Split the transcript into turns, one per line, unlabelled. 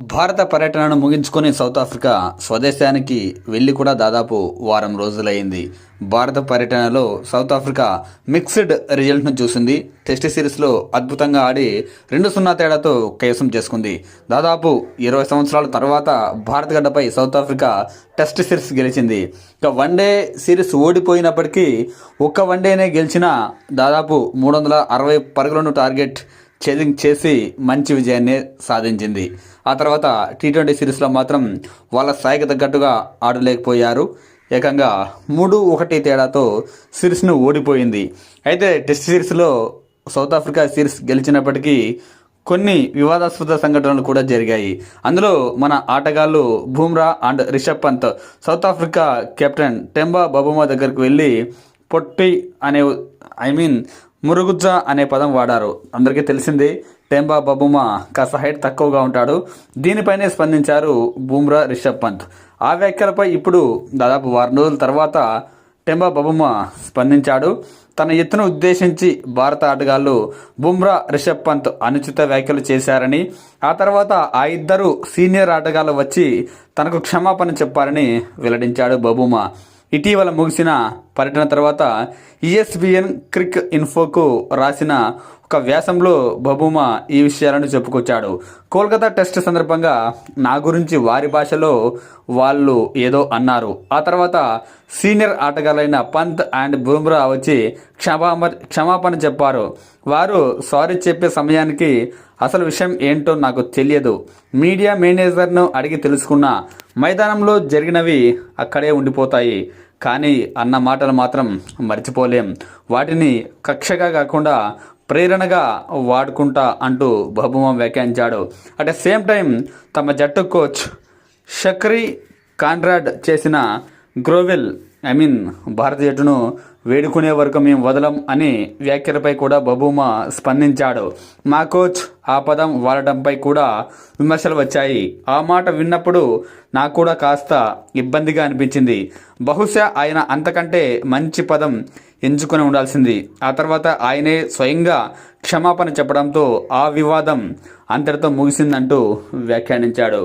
భారత పర్యటనను ముగించుకొని సౌత్ ఆఫ్రికా స్వదేశానికి వెళ్ళి కూడా దాదాపు వారం రోజులైంది భారత పర్యటనలో సౌత్ ఆఫ్రికా మిక్స్డ్ రిజల్ట్ను చూసింది. టెస్ట్ సిరీస్లో అద్భుతంగా ఆడి రెండు సున్నా తేడాతో కైవసం చేసుకుంది. దాదాపు ఇరవై సంవత్సరాల తర్వాత భారత గడ్డపై సౌత్ ఆఫ్రికా టెస్ట్ సిరీస్ గెలిచింది. ఇక వన్డే సిరీస్ ఓడిపోయినప్పటికీ ఒక్క వన్డేనే గెలిచిన దాదాపు మూడు వందల అరవై పరుగులను టార్గెట్ ఛేదింగ్ చేసి మంచి విజయాన్ని సాధించింది. ఆ తర్వాత టీ ట్వంటీ సిరీస్లో మాత్రం వాళ్ళ స్థాయికి తగ్గట్టుగా ఆడలేకపోయారు. ఏకంగా మూడు ఒకటి తేడాతో సిరీస్ను ఓడిపోయింది. అయితే టెస్ట్ సిరీస్లో సౌత్ ఆఫ్రికా సిరీస్ గెలిచినప్పటికీ కొన్ని వివాదాస్పద సంఘటనలు కూడా జరిగాయి. అందులో మన ఆటగాళ్ళు Bumrah and Rishabh Pant South Africa captain Temba Bavuma దగ్గరికి వెళ్ళి పొట్టి అనే ఐ మీన్ మురుగుజ్జ అనే పదం వాడారు. అందరికీ తెలిసిందే టెంబా బబుమా కాస్త హైట్ తక్కువగా ఉంటాడు. దీనిపైనే స్పందించారు బూమ్రా రిషబ్ పంత్. ఆ వ్యాఖ్యలపై ఇప్పుడు దాదాపు వారం రోజుల తర్వాత టెంబా బబుమా స్పందించాడు. తన ఎత్తును ఉద్దేశించి భారత ఆటగాళ్ళు బుమ్రా రిషబ్ పంత్ అనుచిత వ్యాఖ్యలు చేశారని ఆ తర్వాత ఆ ఇద్దరు సీనియర్ ఆటగాళ్ళు వచ్చి తనకు క్షమాపణ చెప్పారని వెల్లడించాడు బబుమా. ఇటీవల ముగిసిన పర్యటన తర్వాత ఈఎస్బిఎన్ క్రిక్ ఇన్ఫోకు రాసిన ఒక వ్యాసంలో బబుమా ఈ విషయాలను చెప్పుకొచ్చాడు. కోల్కతా టెస్ట్ సందర్భంగా నా గురించి వారి భాషలో వాళ్ళు ఏదో అన్నారు. ఆ తర్వాత సీనియర్ ఆటగాళ్ళైన పంత్ అండ్ బుమ్రా వచ్చి క్షమామ క్షమాపణ చెప్పారు. వారు సారీ చెప్పే సమయానికి అసలు విషయం ఏంటో నాకు తెలియదు. మీడియా మేనేజర్ను అడిగి తెలుసుకున్న. మైదానంలో జరిగినవి అక్కడే ఉండిపోతాయి. కానీ అన్న మాటలు మాత్రం మర్చిపోలేం. వాటిని కక్షగా కాకుండా ప్రేరణగా వాడుకుంటా అంటూ బహుమా వ్యాఖ్యానించాడు. అట్ ద సేమ్ టైం తమ జట్టు కోచ్ షక్రీ కాంట్రాడ్ చేసిన గ్రోవెల్ ఐ మీన్ భారత జట్టును వేడుకునే వరకు మేము వదలం అని వ్యాఖ్యలపై కూడా బబూమా స్పందించాడు. మా కోచ్ ఆ పదం వాడటంపై కూడా విమర్శలు వచ్చాయి. ఆ మాట విన్నప్పుడు నాకు కూడా కాస్త ఇబ్బందిగా అనిపించింది. బహుశా ఆయన అంతకంటే మంచి పదం ఎంచుకొని ఉండాల్సింది. ఆ తర్వాత ఆయనే స్వయంగా క్షమాపణ చెప్పడంతో ఆ వివాదం అంతటితో ముగిసిందంటూ వ్యాఖ్యానించాడు.